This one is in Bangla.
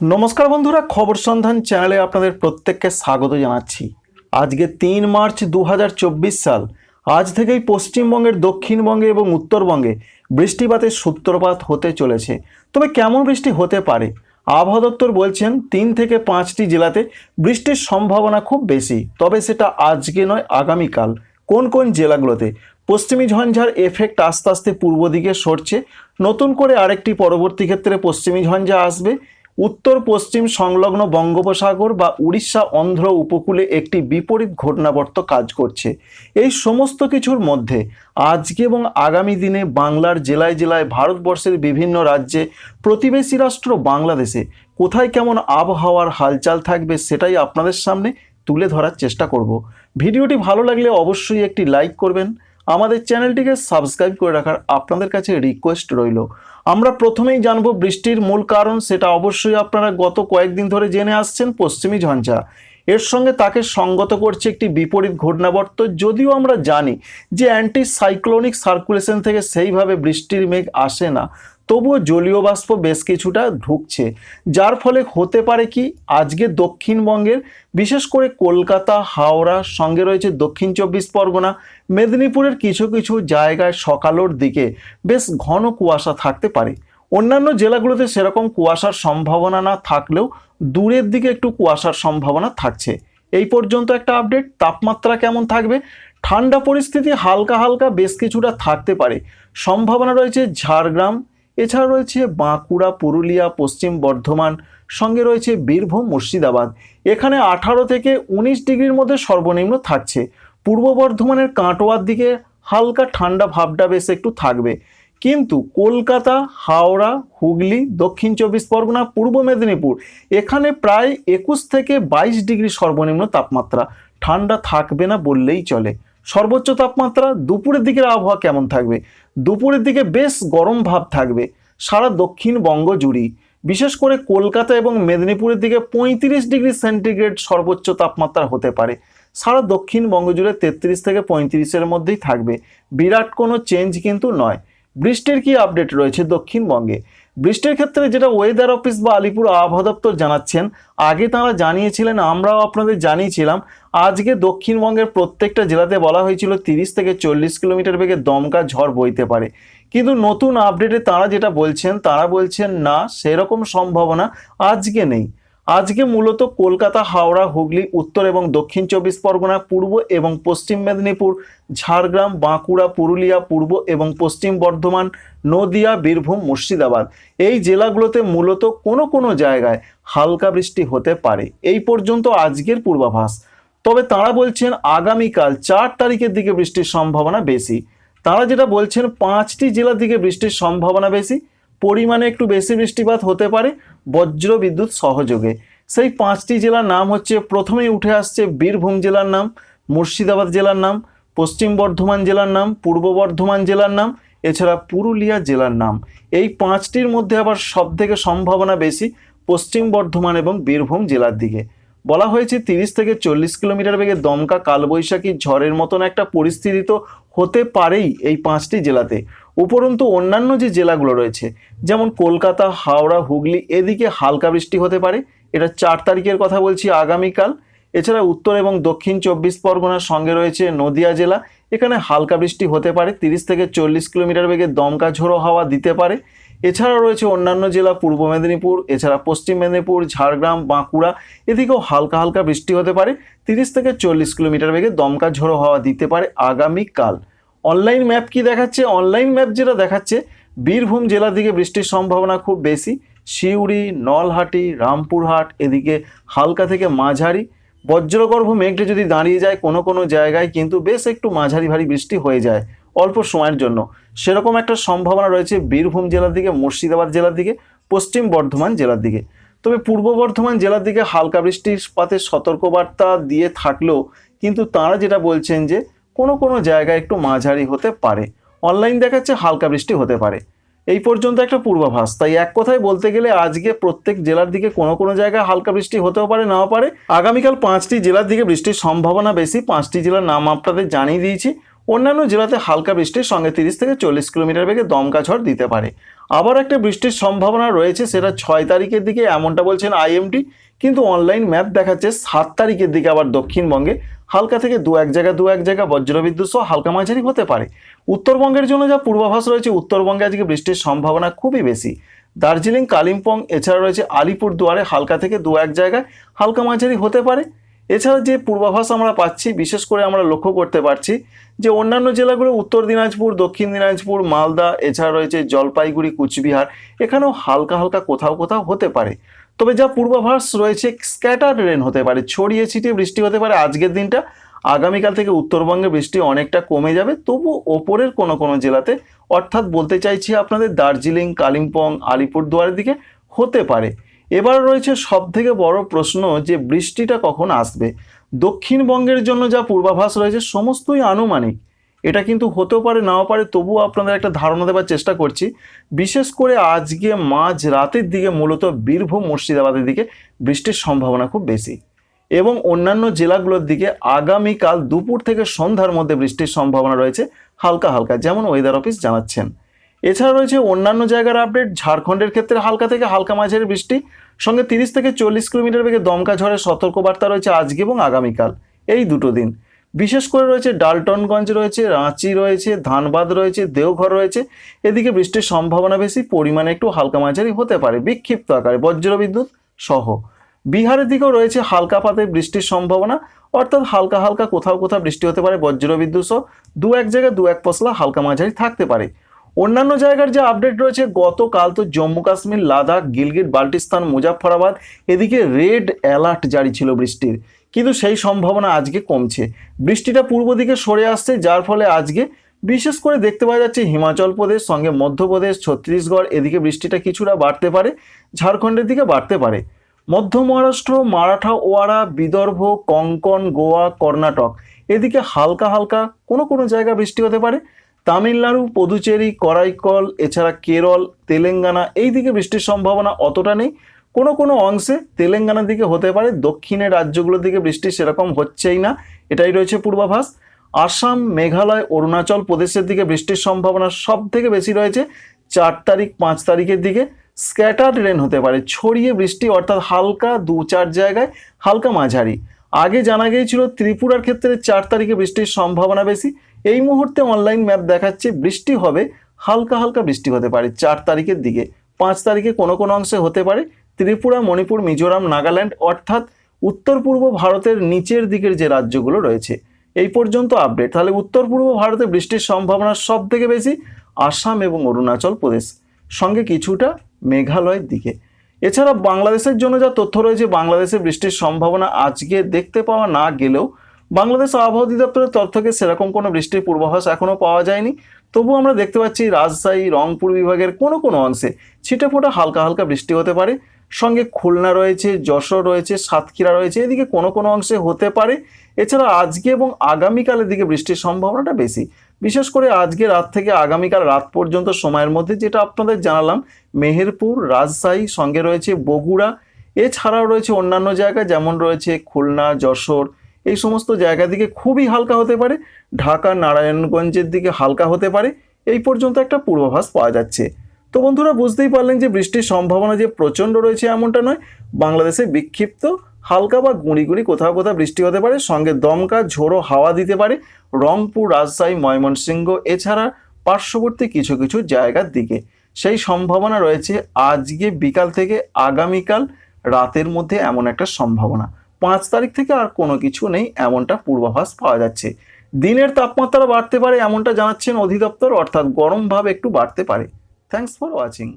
নমস্কার বন্ধুরা, খবর সন্ধান চ্যানেলে আপনাদের প্রত্যেককে স্বাগত জানাচ্ছি। আজকে তিন মার্চ দু হাজার চব্বিশ সাল। আজ থেকেই পশ্চিমবঙ্গের, দক্ষিণবঙ্গে এবং উত্তরবঙ্গে বৃষ্টিপাতের সূত্রপাত হতে চলেছে। তবে কেমন বৃষ্টি হতে পারে? আবহাওয়া দপ্তর বলছেন, তিন থেকে পাঁচটি জেলাতে বৃষ্টির সম্ভাবনা খুব বেশি। তবে সেটা আজকে নয়, আগামীকাল। কোন কোন জেলাগুলোতে? পশ্চিমী ঝঞ্ঝার এফেক্ট আস্তে আস্তে পূর্ব দিকে সরছে। নতুন করে আরেকটি পরবর্তী ক্ষেত্রে পশ্চিমী ঝঞ্ঝা আসবে। উত্তর পশ্চিম সংলগ্ন বঙ্গোপসাগর বা উড়িষ্যা অন্ধ্র উপকূলে একটি বিপরীত ঘটনাবর্ত কাজ করছে। এই সমস্ত কিছুর মধ্যে আজকে এবং আগামী দিনে বাংলার জেলায় জেলায় ভারতবর্ষের বিভিন্ন রাজ্যে প্রতিবেশী রাষ্ট্র বাংলাদেশে কোথায় কেমন আবহাওয়ার হালচাল থাকবে সেটাই আপনাদের সামনে তুলে ধরার চেষ্টা করব। ভিডিওটি ভালো লাগলে অবশ্যই একটি লাইক করবেন আমাদের চ্যানেলটিকে সাবস্ক্রাইব করে রাখার আপনাদের কাছে রিকোয়েস্ট রইল। আমরা প্রথমেই জানব বৃষ্টির মূল কারণ, সেটা অবশ্যই আপনারা গত কয়েকদিন ধরে জেনে আসছেন, পশ্চিমী ঝঞ্ঝা। এর সঙ্গে তাকে সঙ্গত করছে একটি বিপরীত ঘটনাবর্ত যদিও আমরা জানি যে অ্যান্টি সাইক্লোনিক সার্কুলেশন থেকে সেইভাবে বৃষ্টির মেঘ আসে না। তবুও জলীয় বাষ্প বেশ কিছুটা ঢুকছে। যার ফলে হতে পারে কি, আজকে দক্ষিণবঙ্গের, বিশেষ করে কলকাতা, হাওড়া, সঙ্গে রয়েছে দক্ষিণ চব্বিশ পরগনা, মেদিনীপুরের কিছু কিছু জায়গায় সকালের দিকে বেশ ঘন কুয়াশা থাকতে পারে। অন্যান্য জেলাগুলোতে সেরকম কুয়াশার সম্ভাবনা না থাকলেও দূরের দিকে একটু কুয়াশার সম্ভাবনা থাকছে। এই পর্যন্ত একটা আপডেট, তাপমাত্রা কেমন থাকবে? ঠান্ডা পরিস্থিতি হালকা হালকা বেশ কিছুটা থাকতে পারে। সম্ভাবনা রয়েছে ঝাড়গ্রাম এছাড়া রয়েছে বাঁকুড়া, পুরুলিয়া, পশ্চিম বর্ধমান, সঙ্গে রয়েছে বীরভূম, মুর্শিদাবাদ। এখানে আঠারো থেকে উনিশ ডিগ্রির মধ্যে সর্বনিম্ন থাকছে। পূর্ব বর্ধমানের কাটোয়ার দিকে হালকা ঠান্ডা ভাবটা বেশ একটু থাকবে। কিন্তু কলকাতা, হাওড়া, হুগলি, দক্ষিণ চব্বিশ পরগনা, পূর্ব মেদিনীপুর, এখানে প্রায় একুশ থেকে বাইশ ডিগ্রি সর্বনিম্ন তাপমাত্রা। ঠান্ডা থাকবে না বললেই চলে। সর্বোচ্চ তাপমাত্রা দুপুরের দিকের আবহাওয়া কেমন থাকবে? দুপুরের দিকে বেশ গরম ভাব থাকবে। সারা দক্ষিণবঙ্গ জুড়ি। বিশেষ করে কলকাতা এবং মেদিনীপুরের দিকে পঁয়ত্রিশ ডিগ্রি সেন্টিগ্রেড সর্বোচ্চ তাপমাত্রা হতে পারে। সারা দক্ষিণবঙ্গ জুড়ে তেত্রিশ থেকে পঁয়ত্রিশের মধ্যেই থাকবে। বিরাট কোনো চেঞ্জ কিন্তু নয়। বৃষ্টির কি আপডেট রয়েছে দক্ষিণবঙ্গে? বৃষ্টির ক্ষেত্রে যেটা ওয়েদার অফিস বা আলিপুর আবহাওয়া দপ্তর জানাচ্ছেন, আগে তারা জানিয়েছিলেন, আমরাও আপনাদের জানিয়েছিলাম, আজকে দক্ষিণবঙ্গের প্রত্যেকটা জেলাতে বলা হয়েছিল তিরিশ থেকে চল্লিশ কিলোমিটার বেগে দমকা ঝড় বইতে পারে। কিন্তু নতুন আপডেটে তারা যেটা বলছেন, তারা বলছেন, না, সেরকম সম্ভাবনা আজকে নেই। আজকে মূলত কলকাতা, হাওড়া, হুগলি, উত্তর এবং দক্ষিণ চব্বিশ পরগনা, পূর্ব এবং পশ্চিম মেদিনীপুর, ঝাড়গ্রাম, বাঁকুড়া, পুরুলিয়া, পূর্ব এবং পশ্চিম বর্ধমান, নদিয়া, বীরভূম, মুর্শিদাবাদ। এই জেলাগুলোতে মূলত কোনো কোনো জায়গায় হালকা বৃষ্টি হতে পারে। এই পর্যন্ত আজকের পূর্বাভাস। তবে তারা বলছেন আগামীকাল চার তারিখের দিকে বৃষ্টির সম্ভাবনা বেশি। তারা যেটা বলছেন, পাঁচটি জেলার দিকে বৃষ্টির সম্ভাবনা বেশি। পরিমাণে একটু বেশি বৃষ্টিপাত হতে পারে। বজ্র বিদ্যুৎ সহযোগে। সেই পাঁচটি জেলার নাম হচ্ছে, প্রথমেই উঠে আসছে বীরভূম জেলার নাম, মুর্শিদাবাদ জেলার নাম, পশ্চিম বর্ধমান জেলার নাম, পূর্ব বর্ধমান জেলার নাম, এছাড়া পুরুলিয়া জেলার নাম। এই পাঁচটির মধ্যে আবার সব থেকে সম্ভাবনা বেশি পশ্চিম বর্ধমান এবং বীরভূম জেলার দিকে। বলা হয়েছে, তিরিশ থেকে চল্লিশ কিলোমিটার বেগে দমকা কালবৈশাখী ঝড়ের মতন একটা পরিস্থিতি তো হতে পারেই এই পাঁচটি জেলাতে। উপরন্তু অন্যান্য যে জেলাগুলো রয়েছে, যেমন কলকাতা, হাওড়া, হুগলি, এদিকে হালকা বৃষ্টি হতে পারে। এটা চার তারিখের কথা বলছি আগামীকাল। এছাড়া উত্তর এবং দক্ষিণ চব্বিশ পরগনার সঙ্গে রয়েছে নদিয়া জেলা। এখানে হালকা বৃষ্টি হতে পারে, তিরিশ থেকে চল্লিশ কিলোমিটার বেগে দমকা ঝোড়ো হাওয়া দিতে পারে। এছাড়া রয়েছে অন্যান্য জেলা, পূর্ব মেদিনীপুর, এছাড়া পশ্চিম মেদিনীপুর, ঝাড়গ্রাম, বাঁকুড়া, এদিকেও হালকা হালকা বৃষ্টি হতে পারে। তিরিশ থেকে চল্লিশ কিলোমিটার বেগে দমকা ঝোড়ো হাওয়া দিতে পারে আগামীকাল। অনলাইন ম্যাপ কি দেখাচ্ছে? অনলাইন ম্যাপ যেটা দেখাচ্ছে, বীরভূম জেলার দিকে বৃষ্টির সম্ভাবনা খুব বেশি। সিউড়ি, নলহাটি, রামপুরহাট, এদিকে হালকা থেকে মাঝারি। বজ্রগর্ভ মেঘটা যদি দাঁড়িয়ে যায় কোনো কোনো জায়গায় কিন্তু বেশ একটু মাঝারি ভারী বৃষ্টি হয়ে যায় অল্প সময়ের জন্য। সেরকম একটা সম্ভাবনা রয়েছে বীরভূম জেলার দিকে, মুর্শিদাবাদ জেলার দিকে, পশ্চিম বর্ধমান জেলার দিকে। তবে পূর্ব বর্ধমান জেলার দিকে হালকা বৃষ্টিপাতের সতর্কবার্তা দিয়ে থাকলেও কিন্তু তারা যেটা বলছেন যে কোনো কোনো জায়গায় একটু মাঝারি হতে পারে। অনলাইন দেখাচ্ছে হালকা বৃষ্টি হতে পারে। এই পর্যন্ত একটা পূর্বাভাস, তাই এক কথায় বলতে গেলে আজকে প্রত্যেক জেলার দিকে কোনো কোনো জায়গায় হালকা বৃষ্টি হতেও পারে, নাও পারে। আগামীকাল পাঁচটি জেলার দিকে বৃষ্টির সম্ভাবনা বেশি, পাঁচটি জেলার নাম আপনাদের জানিয়ে দিয়েছি। অন্যান্য জেলাতে হালকা বৃষ্টির সঙ্গে তিরিশ থেকে চল্লিশ কিলোমিটার বেগে দমকা ঝড় দিতে পারে। আবার একটা বৃষ্টির সম্ভাবনা রয়েছে, সেটা ছয় তারিখের দিকে এমনটা বলছেন আইএমডি কিন্তু অনলাইন ম্যাপ দেখাচ্ছে সাত তারিখের দিকে আবার দক্ষিণবঙ্গে। হালকা থেকে দু এক জায়গা, দু এক জায়গা বজ্রবিদ্যুৎ সহ হালকা মাঝারি হতে পারে। উত্তরবঙ্গের জন্য যা পূর্বাভাস রয়েছে, উত্তরবঙ্গে আজকে বৃষ্টির সম্ভাবনা খুবই বেশি। দার্জিলিং, কালিম্পং, এছাড়া রয়েছে আলিপুর দুয়ারে হালকা থেকে দু এক জায়গায় হালকা মাঝারি হতে পারে। এছাড়া যে পূর্বাভাস আমরা পাচ্ছি, বিশেষ করে আমরা লক্ষ্য করতে পারছি যে অন্যান্য জেলাগুলো, উত্তর দিনাজপুর, দক্ষিণ দিনাজপুর, মালদা, এছাড়া রয়েছে জলপাইগুড়ি, কুচবিহার, এখানেও হালকা হালকা কোথাও কোথাও হতে পারে। তবে যা পূর্বাভাস রয়েছে স্ক্যাটার রেন হতে পারে, ছড়িয়ে ছিটিয়ে বৃষ্টি হতে পারে আজকের দিনটা। আগামীকাল থেকে উত্তরবঙ্গে বৃষ্টি অনেকটা কমে যাবে, তবু ওপরের কোনো কোনো জেলাতে, অর্থাৎ বলতে চাইছি আপনাদের দার্জিলিং, কালিম্পং, আলিপুরদুয়ারের দিকে হতে পারে। এবার রয়েছে সব থেকে বড় প্রশ্ন যে বৃষ্টিটা কখন আসবে। দক্ষিণবঙ্গের জন্য যা পূর্বাভাস রয়েছে সমস্তই আনুমানিক। এটা কিন্তু হতেও পারে, নাও পারে, তবুও আপনাদের একটা ধারণা দেওয়ার চেষ্টা করছি। বিশেষ করে আজকে মাঝ রাতের দিকে মূলত বীরভূম, মুর্শিদাবাদের দিকে বৃষ্টির সম্ভাবনা খুব বেশি। এবং অন্যান্য জেলাগুলোর দিকে আগামীকাল দুপুর থেকে সন্ধ্যার মধ্যে বৃষ্টির সম্ভাবনা রয়েছে হালকা হালকা, যেমন ওয়েদার অফিস জানাচ্ছেন। এছাড়া রয়েছে অন্যান্য জায়গার আপডেট ঝাড়খণ্ডের ক্ষেত্রে হালকা থেকে হালকা মাঝারি বৃষ্টি, সঙ্গে তিরিশ থেকে চল্লিশ কিলোমিটার বেগে দমকা ঝড়ের সতর্কবার্তা রয়েছে আজকে এবং আগামীকাল, এই দুটো দিন। বিশেষ করে রয়েছে ডালটনগঞ্জ রয়েছে, রাঁচি রয়েছে, ধানবাদ রয়েছে, দেওঘর রয়েছে, এদিকে বৃষ্টির সম্ভাবনা বেশি, পরিমাণে একটু হালকা মাঝারি হতে পারে, বিক্ষিপ্ত আকারে বজ্রবিদ্যুৎ সহ। বিহারের দিকেও রয়েছে হালকা পাতে বৃষ্টির সম্ভাবনা, অর্থাৎ হালকা হালকা কোথাও কোথাও বৃষ্টি হতে পারে, বজ্রবিদ্যুৎ সহ দু এক জায়গায় দু এক পশলা হালকা মাঝারি থাকতে পারে। অন্যান্য জায়গার যে আপডেট রয়েছে, গতকাল তো জম্মু কাশ্মীর, লাদাখ, গিলগিট, বাল্টিস্তান, মুজাফফরাবাদ, এদিকে রেড অ্যালার্ট জারি ছিল বৃষ্টির। কিন্তু সেই সম্ভাবনা আজকে কমছে। বৃষ্টিটা পূর্ব দিকে সরে আসছে, যার ফলে আজকে বিশেষ করে দেখতে পাওয়া যাচ্ছে হিমাচল প্রদেশ, সঙ্গে মধ্যপ্রদেশ, ছত্তিশগড়, এদিকে বৃষ্টিটা কিছুটা বাড়তে পারে, ঝাড়খণ্ডের দিকে বাড়তে পারে। মধ্য মহারাষ্ট্র, মারাঠা, ওয়ারা, বিদর্ভ, কঙ্কন, গোয়া, কর্ণাটক, এদিকে হালকা হালকা কোনো কোনো জায়গা বৃষ্টি হতে পারে। তামিলনাড়ু, পদুচেরি, করাইকল, এছাড়া কেরল, তেলেঙ্গানা, এই দিকে বৃষ্টির সম্ভাবনা অতটা নেই। কোনো কোনো অংশে তেলেঙ্গানার দিকে হতে পারে, দক্ষিণের রাজ্যগুলোর দিকে বৃষ্টি সেরকম হচ্ছেই না, এটাই রয়েছে পূর্বাভাস। আসাম, মেঘালয়, অরুণাচল প্রদেশের দিকে বৃষ্টির সম্ভাবনা সব থেকে বেশি রয়েছে, চার তারিখ, পাঁচ তারিখের দিকে। স্ক্যাটার্ড রেন হতে পারে, ছড়িয়ে বৃষ্টি, অর্থাৎ হালকা দু চার জায়গায়, হালকা মাঝারি। আগে জানা গিয়েছিল, ত্রিপুরার ক্ষেত্রে চার তারিখে বৃষ্টির সম্ভাবনা বেশি এই মুহূর্তে অনলাইন ম্যাপ দেখাচ্ছে বৃষ্টি হবে, হালকা হালকা বৃষ্টি হতে পারে চার তারিখের দিকে। পাঁচ তারিখে কোনো কোনো অংশে হতে পারে ত্রিপুরা, মণিপুর, মিজোরাম, নাগাল্যান্ড অর্থাৎ উত্তর পূর্ব ভারতের নিচের দিকের যে রাজ্যগুলো রয়েছে। এই পর্যন্ত আপডেট তাহলে উত্তর পূর্ব ভারতে বৃষ্টির সম্ভাবনা সব থেকে বেশি আসাম এবং অরুণাচল প্রদেশ। সঙ্গে কিছুটা মেঘালয়ের দিকে। এছাড়া বাংলাদেশের জন্য যা তথ্য রয়েছে, বাংলাদেশে বৃষ্টির সম্ভাবনা আজকে দেখতে পাওয়া না গেলেও বাংলাদেশ আবহাওয়া অধিদপ্তরের তথ্য থেকে সেরকম কোনো বৃষ্টির পূর্বাভাস এখনও পাওয়া যায়নি। তবু আমরা দেখতে পাচ্ছি রাজশাহী, রংপুর বিভাগের কোনো কোনো অংশে ছিটে ফোটা হালকা হালকা বৃষ্টি হতে পারে। সঙ্গে খুলনা রয়েছে, যশোর রয়েছে, সাতক্ষীরা রয়েছে, এদিকে কোনো কোনো অংশে হতে পারে। এছাড়া আজকে এবং আগামীকালের দিকে বৃষ্টির সম্ভাবনাটা বেশি। বিশেষ করে আজকে রাত থেকে আগামীকাল রাত পর্যন্ত সময়ের মধ্যে যেটা আপনাদের জানালাম, মেহেরপুর, রাজশাহী, সঙ্গে রয়েছে বগুড়া। এছাড়াও রয়েছে অন্যান্য জায়গা যেমন রয়েছে খুলনা, যশোর এই সমস্ত জায়গা দিকে খুবই হালকা হতে পারে, ঢাকা, নারায়ণগঞ্জের দিকে হালকা হতে পারে, এই পর্যন্ত একটা পূর্বাভাস পাওয়া যাচ্ছে। তো বন্ধুরা, বুঝতেই পারলেন যে বৃষ্টির সম্ভাবনা যে প্রচণ্ড রয়েছে এমনটা নয়, বাংলাদেশে বিক্ষিপ্ত, হালকা বা গুঁড়ি গুঁড়ি কোথাও কোথাও বৃষ্টি হতে পারে, সঙ্গে দমকা, ঝোড়ো হাওয়া দিতে পারে, রংপুর, রাজশাহী, ময়মনসিংহ, এছাড়া পার্শ্ববর্তী কিছু কিছু জায়গার দিকে। সেই সম্ভাবনা রয়েছে আজকে বিকাল থেকে আগামীকাল রাতের মধ্যে এমন একটা সম্ভাবনা। পাঁচ তারিখ থেকে আর কোনো কিছু নেই, এমনটা পূর্বাভাস পাওয়া যাচ্ছে। দিনের তাপমাত্রা বাড়তে পারে, এমনটা জানাচ্ছেন অধিদপ্তর, অর্থাৎ গরম ভাব একটু বাড়তে পারে। Thanks for watching